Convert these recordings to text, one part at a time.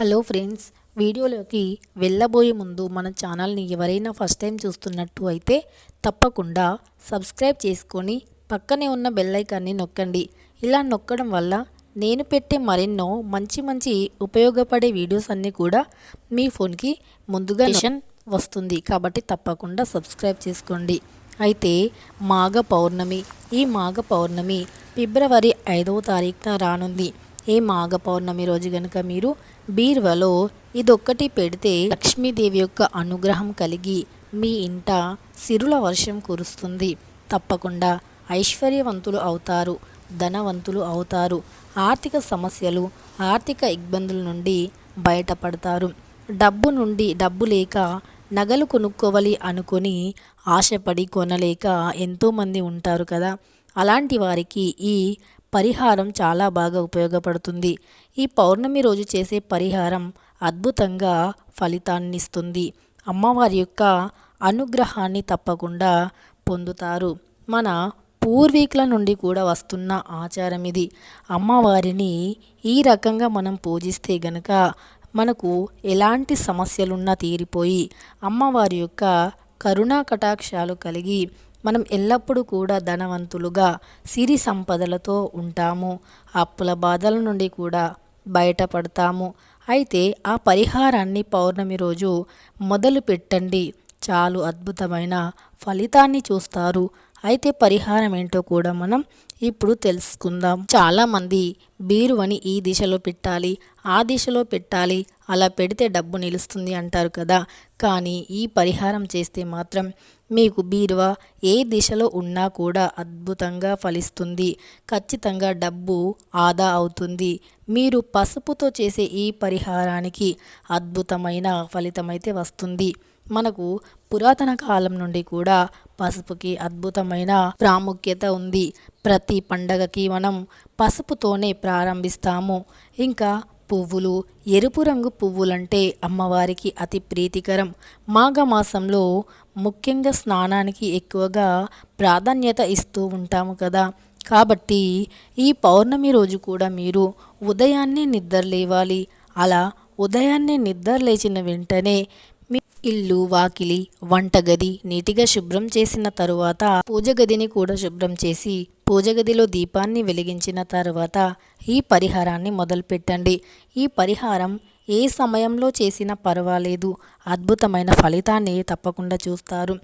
Hello friends వీడియోలోకి వెళ్ళబోయే ముందు మన ఛానల్ని ఎవరైనా ఫస్ట్ టైం చూస్తున్నట్టు అయితే తప్పకుండా సబ్స్క్రైబ్ చేసుకొని పక్కనే ఉన్న బెల్ ఐకాన్ని నొక్కండి. ఇలా నొక్కడం వల్ల నేను పెట్టే మరెన్నో మంచి మంచి ఉపయోగపడే వీడియోస్ అన్నీ కూడా మీ ఫోన్కి ముందుగా నోటిఫికేషన్ వస్తుంది. కాబట్టి తప్పకుండా సబ్స్క్రైబ్ చేసుకోండి. అయితే మాఘ పౌర్ణమి ఈ మాఘ పౌర్ణమి ఫిబ్రవరి ఐదవ తారీఖున రానుంది. ఈ మాఘ పౌర్ణమి రోజు గనుక మీరు బీర్వలో ఇదొక్కటి పెడితే లక్ష్మీదేవి యొక్క అనుగ్రహం కలిగి మీ ఇంట సిరుల వర్షం కురుస్తుంది. తప్పకుండా ఐశ్వర్యవంతులు అవుతారు ధనవంతులు అవుతారు. ఆర్థిక సమస్యలు ఆర్థిక ఇబ్బందుల నుండి బయటపడతారు. డబ్బు నుండి డబ్బు లేక నగలు కొనుక్కోవాలి అనుకొని ఆశపడి కొనలేక ఎంతోమంది ఉంటారు కదా. అలాంటి వారికి ఈ పరిహారం చాలా బాగా ఉపయోగపడుతుంది. ఈ పౌర్ణమి రోజు చేసే పరిహారం అద్భుతంగా ఫలితాన్నిస్తుంది. అమ్మవారి యొక్క అనుగ్రహాన్ని తప్పకుండా పొందుతారు. మన పూర్వీకుల నుండి కూడా వస్తున్న ఆచారం ఇది. అమ్మవారిని ఈ రకంగా మనం పూజిస్తే గనక మనకు ఎలాంటి సమస్యలున్నా తీరిపోయి అమ్మవారి యొక్క కరుణా కటాక్షాలు కలిగి మనం ఎల్లప్పుడూ కూడా ధనవంతులుగా సిరి సంపదలతో ఉంటాము. అప్పుల బాధల నుండి కూడా బయటపడతాము. అయితే ఆ పరిహారాన్ని పౌర్ణమి రోజు మొదలు పెట్టండి. చాలు అద్భుతమైన ఫలితాన్ని చూస్తారు. అయితే పరిహారం ఏంటో కూడా మనం ఇప్పుడు తెలుసుకుందాం. చాలామంది బీరువని ఈ దిశలో పెట్టాలి ఆ దిశలో పెట్టాలి అలా పెడితే డబ్బు నిలుస్తుంది అంటారు కదా. కానీ ఈ పరిహారం చేస్తే మాత్రం మీకు బీరువా ఏ దిశలో ఉన్నా కూడా అద్భుతంగా ఫలిస్తుంది. ఖచ్చితంగా డబ్బు ఆదా అవుతుంది. మీరు పసుపుతో చేసే ఈ పరిహారానికి అద్భుతమైన ఫలితమైతే వస్తుంది. మనకు పురాతన కాలం నుండి కూడా పసుపుకి అద్భుతమైన ప్రాముఖ్యత ఉంది. ప్రతి పండగకి మనం పసుపుతోనే ప్రారంభిస్తాము. ఇంకా పువ్వులు ఎరుపు రంగు పువ్వులంటే అమ్మవారికి అతి ప్రీతికరం. మాఘమాసంలో ముఖ్యంగా స్నానానికి ఎక్కువగా ప్రాధాన్యత ఇస్తూ ఉంటాము కదా. కాబట్టి ఈ పౌర్ణమి రోజు కూడా మీరు ఉదయాన్నే నిద్ర లేవాలి. అలా ఉదయాన్నే నిద్ర లేచిన వెంటనే ఇల్లు వాకిలి వంటగది నీటిగా శుభ్రం చేసిన తరువాత పూజ గదిని కూడా శుభ్రం చేసి పూజ గదిలో దీపాన్ని వెలిగించిన తర్వాత ఈ పరిహారాన్ని మొదలుపెట్టండి. ఈ పరిహారం ఏ సమయంలో చేసినా పర్వాలేదు. అద్భుతమైన ఫలితాన్ని తప్పకుండా చూస్తారు.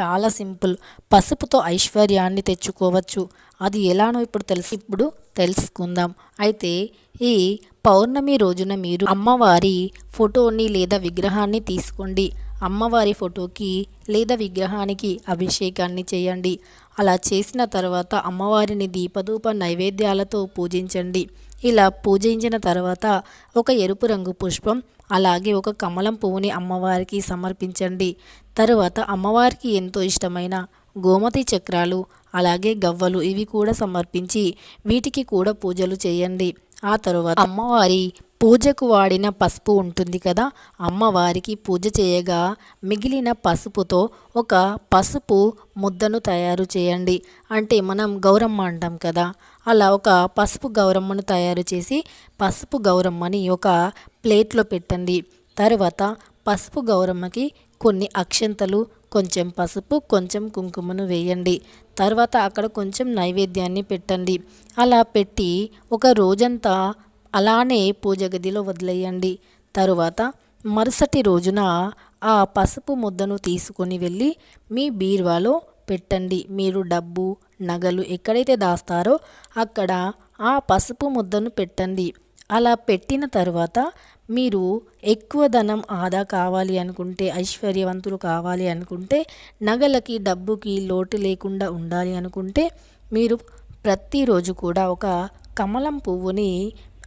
చాలా సింపుల్. పసుపుతో ఐశ్వర్యాన్ని తెచ్చుకోవచ్చు. అది ఎలానో ఇప్పుడు తెలుసు. ఇప్పుడు తెలుసుకుందాం. అయితే ఈ పౌర్ణమి రోజున మీరు అమ్మవారి ఫోటోని లేదా విగ్రహాన్ని తీసుకోండి. అమ్మవారి ఫోటోకి లేదా విగ్రహానికి అభిషేకాన్ని చేయండి. అలా చేసిన తర్వాత అమ్మవారిని దీపధూప నైవేద్యాలతో పూజించండి. ఇలా పూజించిన తర్వాత ఒక ఎరుపు రంగు పుష్పం అలాగే ఒక కమలం పువ్వుని అమ్మవారికి సమర్పించండి. తరువాత అమ్మవారికి ఎంతో ఇష్టమైన గోమతి చక్రాలు అలాగే గవ్వలు ఇవి కూడా సమర్పించి వీటికి కూడా పూజలు చేయండి. ఆ తరువాత అమ్మవారి పూజకు వాడిన పసుపు ఉంటుంది కదా అమ్మవారికి పూజ చేయగా మిగిలిన పసుపుతో ఒక పసుపు ముద్దను తయారు చేయండి. అంటే మనం గౌరమ్మ అంటాం కదా అలా ఒక పసుపు గౌరమ్మను తయారు చేసి పసుపు గౌరమ్మని ఒక ప్లేట్లో పెట్టండి. తర్వాత పసుపు గౌరమ్మకి కొన్ని అక్షంతలు కొంచెం పసుపు కొంచెం కుంకుమను వేయండి. తర్వాత అక్కడ కొంచెం నైవేద్యాన్ని పెట్టండి. అలా పెట్టి ఒక రోజంతా అలానే పూజ గదిలో వదిలేయండి. తరువాత మరుసటి రోజున ఆ పసుపు ముద్దను తీసుకొని వెళ్ళి మీ బీరువాలో పెట్టండి. మీరు డబ్బు నగలు ఎక్కడైతే దాస్తారో అక్కడ ఆ పసుపు ముద్దను పెట్టండి. అలా పెట్టిన తర్వాత మీరు ఎక్కువ ధనం ఆదా కావాలి అనుకుంటే ఐశ్వర్యవంతులు కావాలి అనుకుంటే నగలకి డబ్బుకి లోటు లేకుండా ఉండాలి అనుకుంటే మీరు ప్రతిరోజు కూడా ఒక కమలం పువ్వుని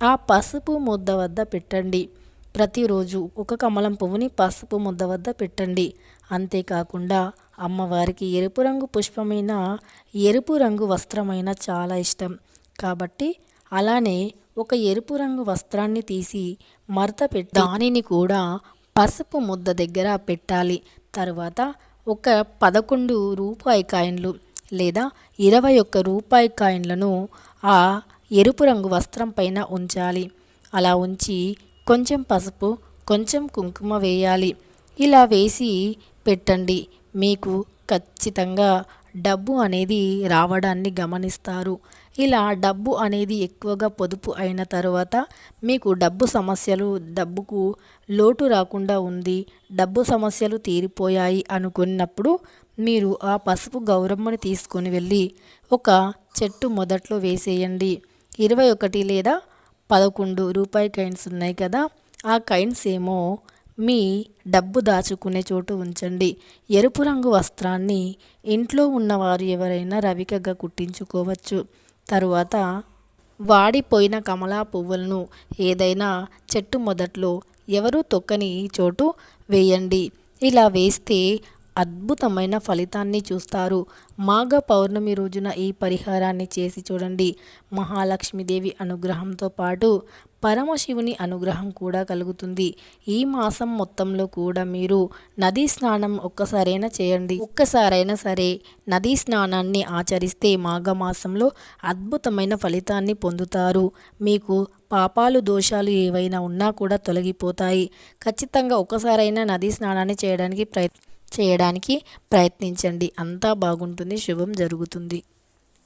ఆ పసుపు ముద్ద వద్ద పెట్టండి. ప్రతిరోజు ఒక కమలం పువ్వుని పసుపు ముద్ద వద్ద పెట్టండి. అంతేకాకుండా అమ్మవారికి ఎరుపు రంగు పుష్పమైన ఎరుపు రంగు వస్త్రమైన చాలా ఇష్టం. కాబట్టి అలానే ఒక ఎరుపు రంగు వస్త్రాన్ని తీసి మడత పెట్టి దానిని కూడా పసుపు ముద్ద దగ్గర పెట్టాలి. తర్వాత ఒక పదకొండు రూపాయి కాయిన్లు లేదా ఇరవై ఒక్క రూపాయి కాయిన్లను ఆ ఎరుపు రంగు వస్త్రం పైన ఉంచాలి. అలా ఉంచి కొంచెం పసుపు కొంచెం కుంకుమ వేయాలి. ఇలా వేసి పెట్టండి. మీకు ఖచ్చితంగా డబ్బు అనేది రావడాన్ని గమనిస్తారు. ఇలా డబ్బు అనేది ఎక్కువగా పొదుపు అయిన తర్వాత మీకు డబ్బు సమస్యలు డబ్బుకు లోటు రాకుండా ఉంది డబ్బు సమస్యలు తీరిపోయాయి అనుకున్నప్పుడు మీరు ఆ పసుపు గౌరమ్మని తీసుకొని వెళ్ళి ఒక చెట్టు మొదట్లో వేసేయండి. ఇరవై ఒకటి లేదా పదకొండు రూపాయి కైన్స్ ఉన్నాయి కదా ఆ కైన్స్ ఏమో మీ డబ్బు దాచుకునే చోటు ఉంచండి. ఎరుపు రంగు వస్త్రాన్ని ఇంట్లో ఉన్నవారు ఎవరైనా రవికగా కుట్టించుకోవచ్చు. తరువాత వాడిపోయిన కమలా పువ్వులను ఏదైనా చెట్టు మొదట్లో ఎవరు తొక్కని చోటు వేయండి. ఇలా వేస్తే అద్భుతమైన ఫలితాన్ని చూస్తారు. మాఘ పౌర్ణమి రోజున ఈ పరిహారాన్ని చేసి చూడండి. మహాలక్ష్మీదేవి అనుగ్రహంతో పాటు పరమశివుని అనుగ్రహం కూడా కలుగుతుంది. ఈ మాసం మొత్తంలో కూడా మీరు నదీ స్నానం ఒక్కసారైనా చేయండి. ఒక్కసారైనా సరే నదీ స్నానాన్ని ఆచరిస్తే మాఘమాసంలో అద్భుతమైన ఫలితాన్ని పొందుతారు. మీకు పాపాలు దోషాలు ఏవైనా ఉన్నా కూడా తొలగిపోతాయి. ఖచ్చితంగా ఒక్కసారైనా నదీ స్నానాన్ని చేయడానికి ప్రయత్నం చేయడానికి ప్రయత్నించండి. అంతా బాగుంటుంది. శుభం జరుగుతుంది.